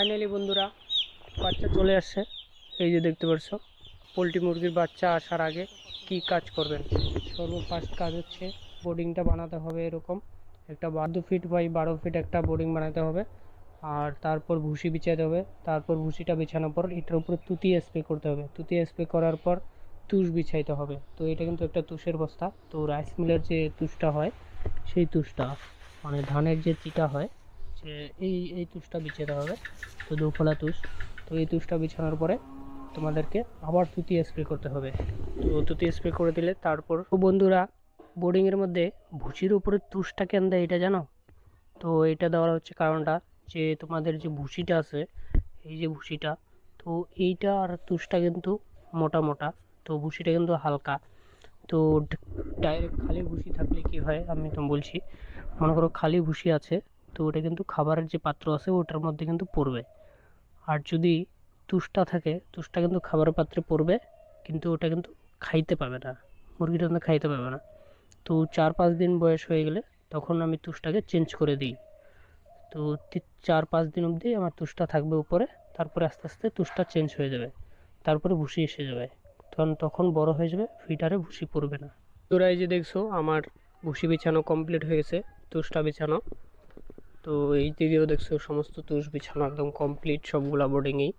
Finally বন্ধুরা বাচ্চা চলে আসছে। এই যে দেখতে পাচ্ছ পোলট্রি মুরগির বাচ্চা আসার আগে কি কাজ করবেন? সর্বফার্স্ট কাজ হচ্ছে বোর্ডিংটা বানাতে হবে এরকম। একটা বারো ফিট বাই বারো ফিট একটা বোর্ডিং বানাতে হবে। আর তারপর ভুসি বিছাতে হবে। তারপর ভুসিটা বিছানোর পর এটার উপরে তুতি স্প্রে করতে হবে। তুতি স্প্রে করার পর তুষ বিছাইতে হবে। তো এটা কিন্তু একটা তুষের বস্তা। তো রাইস মিলের যে তুষটা হয়, সেই তুষটা মানে ধানের যে চিটা হয় যে এই এই তুষটা বিছাতে হবে, তো দুফলা তুষ। তো এই তুষটা বিছানোর পরে তোমাদেরকে আবার তুতি স্প্রে করতে হবে। তো তুতি স্প্রে করে দিলে তারপর বন্ধুরা বোর্ডিংয়ের মধ্যে ভুসির উপরে তুষটা কেন দেয় এটা জানো? তো এটা দেওয়ার হচ্ছে কারণটা যে তোমাদের যে ভুসিটা আছে, এই যে ভুসিটা, তো এইটা আর তুষটা কিন্তু মোটা মোটা, তো ভুসিটা কিন্তু হালকা। তো ডাইরেক্ট খালি ভুসি থাকলে কি হয় আমি তো বলছি, মনে করো খালি ভুসি আছে তো ওটা কিন্তু খাবারের যে পাত্র আছে, ওটার মধ্যে কিন্তু পড়বে। আর যদি তুষটা থাকে, তুষটা কিন্তু খাবারের পাত্রে পড়বে, কিন্তু ওটা কিন্তু খাইতে পাবে না। মুরগিটা কিন্তু খাইতে পাবে না। তো চার পাঁচ দিন বয়স হয়ে গেলে তখন আমি তুষটাকে চেঞ্জ করে দিই। তো চার পাঁচ দিন অবধি আমার তুষটা থাকবে উপরে, তারপরে আস্তে আস্তে তুষটা চেঞ্জ হয়ে যাবে। তারপরে ভুসি এসে যাবে। তখন তখন বড় হয়ে যাবে, ফিটারে ভুসি পড়বে না। তোরা এই যে দেখছ, আমার ভুসি বিছানো কমপ্লিট হয়ে গেছে, তুষটা বিছানো। তো এই দিকেও দেখছ, সমস্ত তুষ বিছানো একদম কমপ্লিট সবগুলা বোর্ডিংয়েই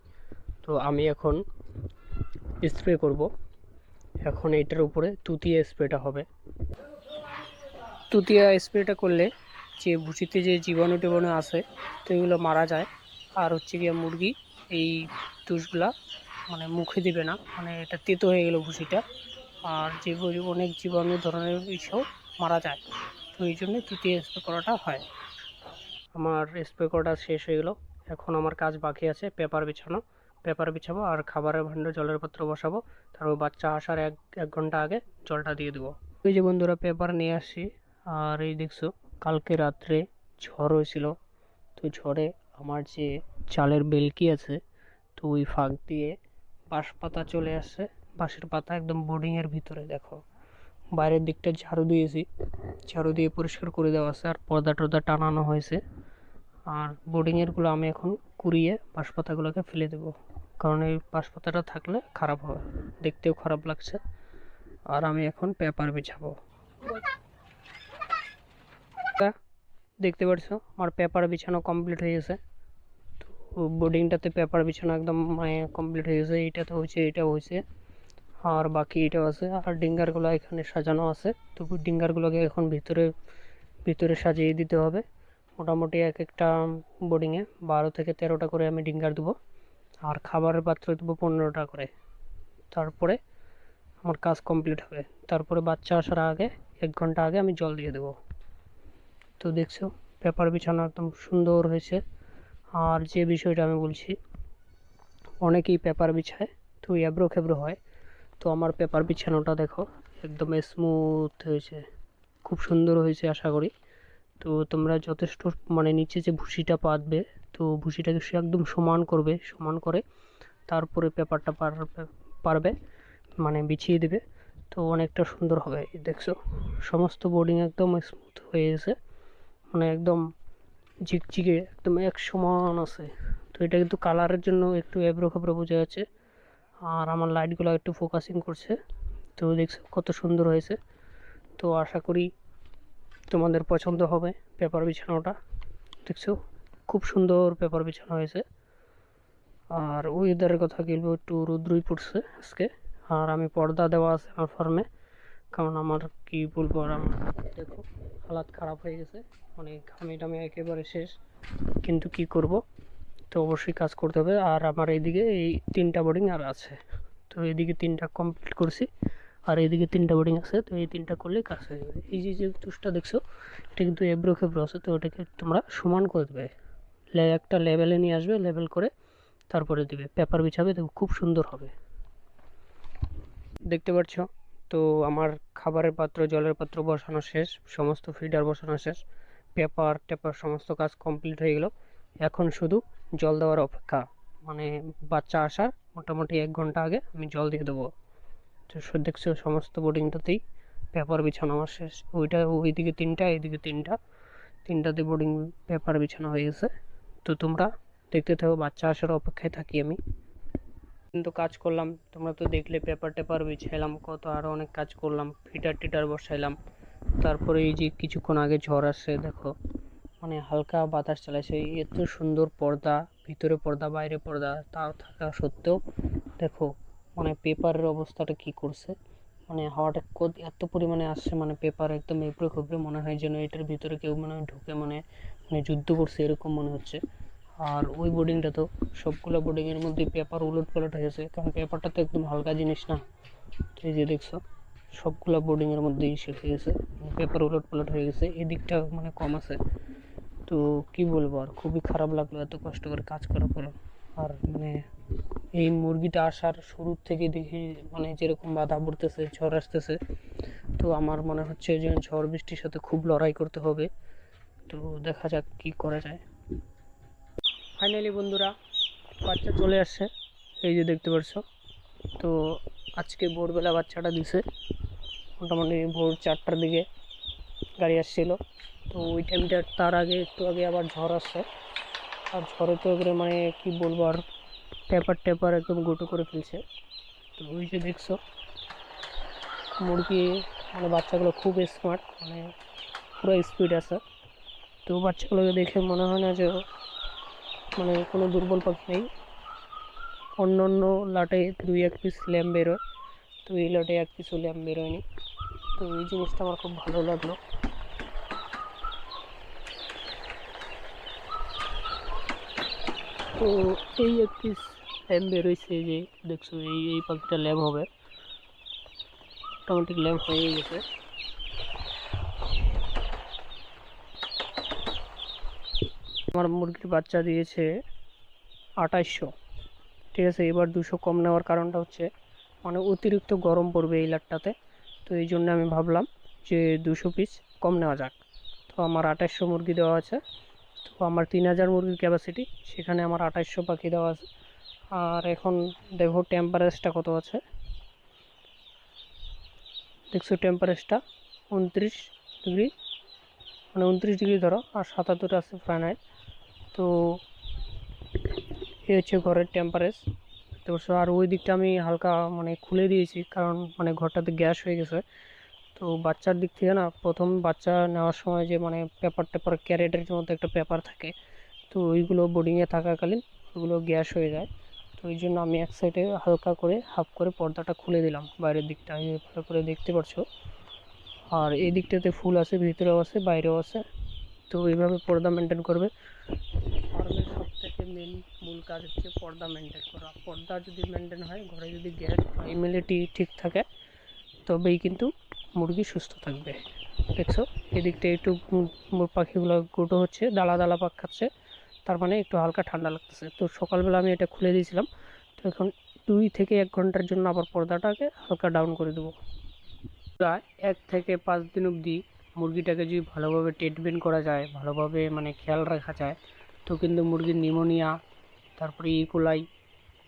তো আমি এখন স্প্রে করব। এখন এইটার উপরে তুতিয়া স্প্রেটা হবে। তুতিয়া স্প্রেটা করলে যে ভুসিতে যে জীবাণু টিবাণু আছে, তো এগুলো মারা যায়। আর হচ্ছে গিয়ে মুরগি, এই তুষগুলা মানে মুখে দিবে না। মানে এটা তেতো হয়ে গেল ভুসিটা। আর যে অনেক জীবাণু ধরনের বিষয় মারা যায়। তো এই জন্য তৃতীয় স্প্রে করাটা হয়। আমার স্প্রে করাটা শেষ হয়ে গেল। এখন আমার কাজ বাকি আছে, পেপার বিছানো। পেপার বিছাবো আর খাবারের ভাণ্ড জলের পাত্র বসাবো। তারপর বাচ্চা আসার এক এক ঘণ্টা আগে জলটা দিয়ে দেবো। ওই যে বন্ধুরা, পেপার নিয়ে আসছি। আর এই দেখছ, কালকে রাত্রে ঝড় হয়েছিল। তো ঝড়ে আমার যে চালের বেলকি আছে, তো ওই ফাঁক দিয়ে বাঁশ পাতা চলে আসছে। বাঁশের পাতা একদম বোর্ডিংয়ের ভিতরে, দেখো। বাইরের দিকটা ঝাড়ু দিয়েছি। ঝাড়ু দিয়ে পরিষ্কার করে দেওয়া আছে আর পর্দা টর্দা টানানো হয়েছে। আর বোর্ডিংয়েরগুলো আমি এখন কুড়িয়ে বাঁশ পাতাগুলোকে ফেলে দেবো। কারণ এই বাঁশ পাতাটা থাকলে খারাপ হবে, দেখতেও খারাপ লাগছে। আর আমি এখন পেপার বিছাবো। দেখতে পারছ? আমার পেপার বিছানো কমপ্লিট হয়ে গেছে। তো বোর্ডিংটাতে পেপার বিছানো একদম মানে কমপ্লিট হয়ে গেছে। এইটাতে হয়েছে এটা হয়েছে। আর বাকি এটাও আছে। আর ডিঙ্গারগুলো এখানে সাজানো আছে। তো ডিঙ্গারগুলোকে এখন ভিতরে ভিতরে সাজিয়ে দিতে হবে। মোটামুটি এক একটা বোর্ডিংয়ে বারো থেকে তেরোটা করে আমি ডিঙ্গার দেবো আর খাবারের পাত্র দেবো পনেরোটা করে। তারপরে আমার কাজ কমপ্লিট হবে। তারপরে বাচ্চা আসার আগে, এক ঘণ্টা আগে আমি জল দিয়ে দেবো। তো দেখছ, পেপার বিছানো একদম সুন্দর হয়েছে। আর যে বিষয়টা আমি বলছি, অনেকেই পেপার বিছায়, তো এবড়ো খেবড়ো হয়। তো আমার পেপার বিছানোটা দেখো, একদম স্মুথ হয়েছে। খুব সুন্দর হয়েছে, আশা করি। তো তোমরা যথেষ্ট মানে নিচে যে ভুসিটা পাতবে, তো ভুসিটাকে সে একদম সমান করবে, সমান করে তারপরে পেপারটা পারবে মানে বিছিয়ে দেবে। তো অনেকটা সুন্দর হবে, দেখছ? সমস্ত বোর্ডিং একদম স্মুথ হয়ে গেছে। মানে একদম ঝিকঝিকে, একদম এক সমান আছে। তো এটা কিন্তু কালারের জন্য একটু এবড়ো খেবড়ো বোঝা যাচ্ছে। আর আমার লাইটগুলো একটু ফোকাসিং করছে। তো দেখছ কত সুন্দর হয়েছে। তো আশা করি তোমাদের পছন্দ হবে পেপার বিছানোটা। দেখছ? খুব সুন্দর পেপার বিছানো হয়েছে। আর ওয়েদারের কথা কি একটু রৌদ্রই পড়ছে আজকে। আর আমি পর্দা দেওয়া আছে আমার ফার্মে কারণ আমার কি বলব আর আমার দেখো, হালাত খারাপ হয়ে গেছে। মানে ঘামে টামে একেবারে শেষ। কিন্তু কি করব? তো অবশ্যই কাজ করতে হবে। আর আমার এইদিকে এই তিনটা বোর্ডিং আর আছে। তো এইদিকে তিনটা কমপ্লিট করছি। আর এইদিকে তিনটা বোর্ডিং আছে, তো এই তিনটা করলে কাজ হয়ে যাবে। এই যে যে তুষটা দেখছ, এটা কিন্তু এব্রো খেবড়ো আছে, তো ওটাকে তোমরা সমান করে দেবে। একটা লেভেলে নিয়ে আসবে লেভেল করে তারপরে দিবে। পেপার বিছাবে দেখো খুব সুন্দর হবে। দেখতে পাচ্ছ? তো আমার খাবারের পাত্র, জলের পাত্র বসানো শেষ, সমস্ত ফিডার বসানো শেষ। পেপার টেপার সমস্ত কাজ কমপ্লিট হয়ে গেল। এখন শুধু জল দেওয়ার অপেক্ষা। মানে বাচ্চা আসার মোটামুটি এক ঘণ্টা আগে আমি জল দিয়ে দেবো। তো দেখছ, সমস্ত বোর্ডিংটাতেই পেপার বিছানো আমার শেষ। ওইটা ওইদিকে তিনটা এইদিকে তিনটা। তিনটাতে বোর্ডিং পেপার বিছানো হয়ে গেছে। তো তোমরা দেখতে থাকো, বাচ্চা আসার অপেক্ষায় থাকি আমি। কিন্তু কাজ করলাম, তোমরা তো দেখলে পেপার টেপার বিছাইলাম, কত আরও অনেক কাজ করলাম, ফিটার টিটার বসাইলাম। তারপরে এই যে কিছুক্ষণ আগে ঝড় আসছে, দেখো মানে হালকা বাতাস চালাইছে। এত সুন্দর পর্দা, ভিতরে পর্দা, বাইরে পর্দা, তাও থাকা সত্ত্বেও, দেখো মানে পেপারের অবস্থাটা কি করছে? মানে হাওয়াটা কত, এত পরিমাণে আসছে মানে পেপার একদম এবড়ে খবড়ে মনে হয় যেন এটার ভিতরে কেউ মনে ঢুকে মানে মানে যুদ্ধ করছে, এরকম মনে হচ্ছে। আর ওই বোর্ডিংটা তো সবগুলো বোর্ডিংয়ের মধ্যে পেপার উলট পালট হয়েছে কারণ পেপারটা তো একদম হালকা জিনিস না। তো এই যে দেখছ, সবগুলো বোর্ডিংয়ের মধ্যেই শেষ হয়ে গেছে পেপার উলট পালট হয়ে গেছে, এদিকটা মানে কম আছে। তো কি বলব, আর খুবই খারাপ লাগল এত কষ্ট করে কাজ করার পর। আর মানে এই মুরগিটা আসার শুরুর থেকে দেখি মানে যেরকম বাধা পড়তেছে, ঝড় আসতেছে, তো আমার মনে হচ্ছে যে ঝড় বৃষ্টির সাথে খুব লড়াই করতে হবে। তো দেখা যাক কি করা যায়। ফাইনালি বন্ধুরা, বাচ্চা চলে আসছে, এই যে দেখতে পাচ্ছ তো আজকে ভোরবেলা বাচ্চাটা দিছে, মোটামুটি ভোর চারটার দিকে গাড়ি আসছিল। তো ওই টাইমটা তার আগে একটু আগে আবার ঝড় আসছে। আর ঝড়ে তো মানে কি বলব আর পেপার টেপার একদম গোটো করে ফেলছে। তো ওই যে দেখছ, মুরগি মানে বাচ্চাগুলো খুব স্মার্ট মানে পুরো স্পিড আছে। তো বাচ্চাগুলোকে দেখে মনে হয় না যে মানে কোনো দুর্বল পাখি নেই। অন্য অন্য লাটে দুই এক পিস ল্যাম্প বেরোয়। তো এই লাটে এক পিসও ল্যাম্প বেরোয়নি। তো এই জিনিসটা আমার খুব ভালো লাগল। তো এই এক পিস ল্যাম্প বেরোইছে যে, দেখছ, এই এই পাখিটা ল্যাম্প হবে। অটোমেটিক ল্যাম্প হয়ে গেছে। আমার মুরগির বাচ্চা দিয়েছে আঠাইশশো ঠিক আছে, এবার দুশো কম নেওয়ার কারণটা হচ্ছে মানে অতিরিক্ত গরম পড়বে এই লাটটাতে। তো এই জন্য আমি ভাবলাম যে দুশো পিস কম নেওয়া যাক। তো আমার আঠাইশশো মুরগি দেওয়া আছে। তো আমার তিন হাজার মুরগির ক্যাপাসিটি সেখানে আমার আঠাইশশো পাখি দেওয়া আছে। আর এখন দেখো টেম্পারেচারটা কত আছে? দেখছ টেম্পারেচারটা উনত্রিশ ডিগ্রি মানে উনত্রিশ ডিগ্রি ধরো, আর সাতাত্তর আছে ফাইনাইট তো এই হচ্ছে ঘরের টেম্পারেচার দেখতে পাচ্ছ আর ওই দিকটা আমি হালকা মানে খুলে দিয়েছি, কারণ মানে ঘরটাতে গ্যাস হয়ে গেছে। তো বাচ্চার দিক থেকে না, প্রথম বাচ্চা নেওয়ার সময় যে মানে পেপার টেপার ক্যারেটের মধ্যে একটা পেপার থাকে, তো ওইগুলো বোর্ডিংয়ে থাকাকালীন ওগুলো গ্যাস হয়ে যায়। তো ওই জন্য আমি এক সাইডে হালকা করে হাফ করে পর্দাটা খুলে দিলাম। বাইরের দিকটা এই ভালো করে দেখতে পাচ্ছ আর এই দিকটাতে ফুল আছে, ভিতরেও আছে, বাইরেও আছে। তো এইভাবে পর্দা মেনটেন করবে। ফার্মের সব থেকে মেন মূল কাজ হচ্ছে পর্দা মেনটেন করা। পর্দা যদি মেনটেন হয়, ঘরে যদি গ্যাস বা ইমিউনিটি ঠিক থাকে, তবেই কিন্তু মুরগি সুস্থ থাকবে। দেখছ? এদিকটা একটু পাখিগুলো গুঁটো হচ্ছে দালা দালা পাক খাচ্ছে। তার মানে একটু হালকা ঠান্ডা লাগতেছে। তো সকালবেলা আমি এটা খুলে দিয়েছিলাম। তো এখন দুই থেকে এক ঘণ্টার জন্য আবার পর্দাটাকে হালকা ডাউন করে দেবো। প্রায় এক থেকে পাঁচ দিন অবধি মুরগিটাকে যদি ভালোভাবে ট্রিটমেন্ট করা যায়, ভালোভাবে মানে খেয়াল রাখা যায়, তো কিন্তু মুরগির নিউমোনিয়া তারপরে ইকোলাই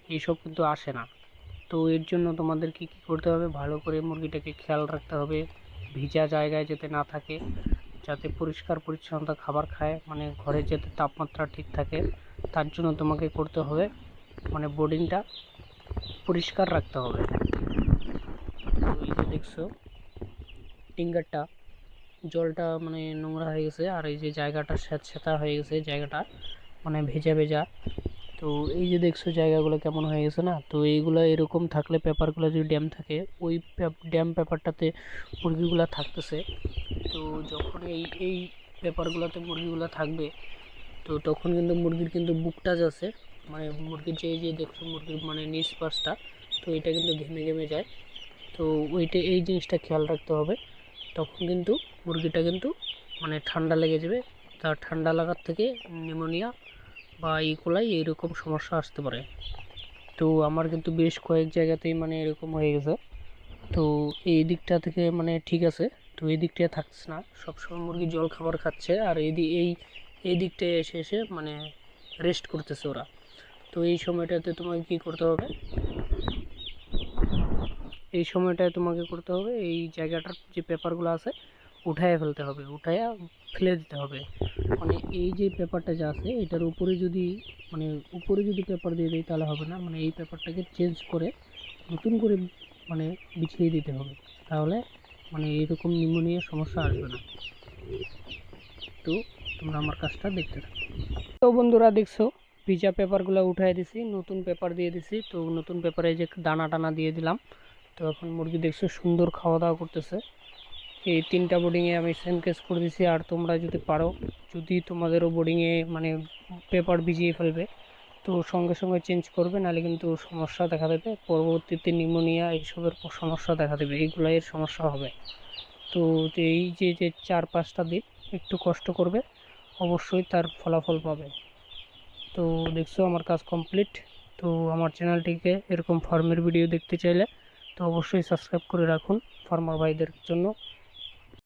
এইসব কিন্তু আসে না। তো এর জন্য তোমাদের কি কী করতে হবে? ভালো করে মুরগিটাকে খেয়াল রাখতে হবে। ভিজা জায়গায় যাতে না থাকে। যাতে পরিষ্কার পরিচ্ছন্নতা খাবার খায় মানে ঘরে যাতে তাপমাত্রা ঠিক থাকে, তার জন্য তোমাকে করতে হবে মানে বোর্ডিংটা পরিষ্কার রাখতে হবে। তো এই যে দেখছ, টিঙ্গারটা, জলটা মানে নোংরা হয়ে গেছে, আর এই যে জায়গাটা স্যাঁত স্যাঁতা হয়ে গেছে, জায়গাটা মানে ভেজা ভেজা। তো এই যে দেখছ জায়গাগুলো কেমন হয়ে গেছে না, তো এইগুলো এরকম থাকলে পেপারগুলো যদি ড্যাম থাকে, ওই ড্যাম পেপারটাতে মুরগিগুলো থাকতেছে। তো যখন এই এই পেপারগুলোতে মুরগিগুলো থাকবে, তো তখন কিন্তু মুরগির কিন্তু বুকটা যে আছে মানে মুরগির যে যে দেখছ মুরগির মানে নিচ পাশটা, তো এটা কিন্তু ঘেমে ঘেমে যায়। তো ওইটা, এই জিনিসটা খেয়াল রাখতে হবে। তখন কিন্তু মুরগিটা কিন্তু মানে ঠান্ডা লেগে যাবে। তার ঠান্ডা লাগার থেকে নিউমোনিয়া বা ইকোলাই এরকম সমস্যা আসতে পারে। তো আমার কিন্তু বেশ কয়েক জায়গাতেই মানে এরকম হয়ে গেছে। তো এই দিকটা থেকে মানে ঠিক আছে। তো এই দিকটায় থাকছে না। সবসময় মুরগি জল খাবার খাচ্ছে আর এই এই এই দিকটায় এসে এসে মানে রেস্ট করতেছে ওরা। তো এই সময়টাতে তোমাকে কি করতে হবে? এই সময়টায় তোমাকে করতে হবে এই জায়গাটার যে পেপারগুলো আছে উঠায় ফেলতে হবে উঠায়া ফেলে দিতে হবে। মানে এই যে পেপারটা যা আছে, এটার উপরে যদি মানে উপরে যদি পেপার দিয়ে দিই তাহলে হবে না। মানে এই পেপারটাকে চেঞ্জ করে নতুন করে মানে বিছিয়ে দিতে হবে। তাহলে মানে এরকম নিউমোনিয়ার সমস্যা আসবে না। তো তোমরা আমার কাজটা দেখতে থাকো। তো বন্ধুরা দেখছ, ভিজা পেপারগুলো উঠাই দিছি, নতুন পেপার দিয়ে দিছি। তো নতুন পেপারে যে দানা টানা দিয়ে দিলাম। তো এখন মুরগি দেখছ সুন্দর খাওয়া দাওয়া করতেছে। এই তিনটা বোর্ডিংয়ে আমি সেম কেস করে দিছি। আর তোমরা যদি পারো, যদি তোমাদেরও বোর্ডিংয়ে মানে পেপার ভিজিয়ে ফেলবে তো সঙ্গে সঙ্গে চেঞ্জ করবে, নাহলে কিন্তু সমস্যা দেখা দেবে। পরবর্তীতে নিউমোনিয়া এইসবের সমস্যা দেখা দেবে এইগুলো এর সমস্যা হবে। তো এই যে যে চার পাঁচটা দিন একটু কষ্ট করবে, অবশ্যই তার ফলাফল পাবে। তো দেখছ আমার কাজ কমপ্লিট তো আমার চ্যানেলটিকে এরকম ফার্মের ভিডিও দেখতে চাইলে, তো অবশ্যই সাবস্ক্রাইব করে রাখুন ফার্মার ভাইদের জন্য।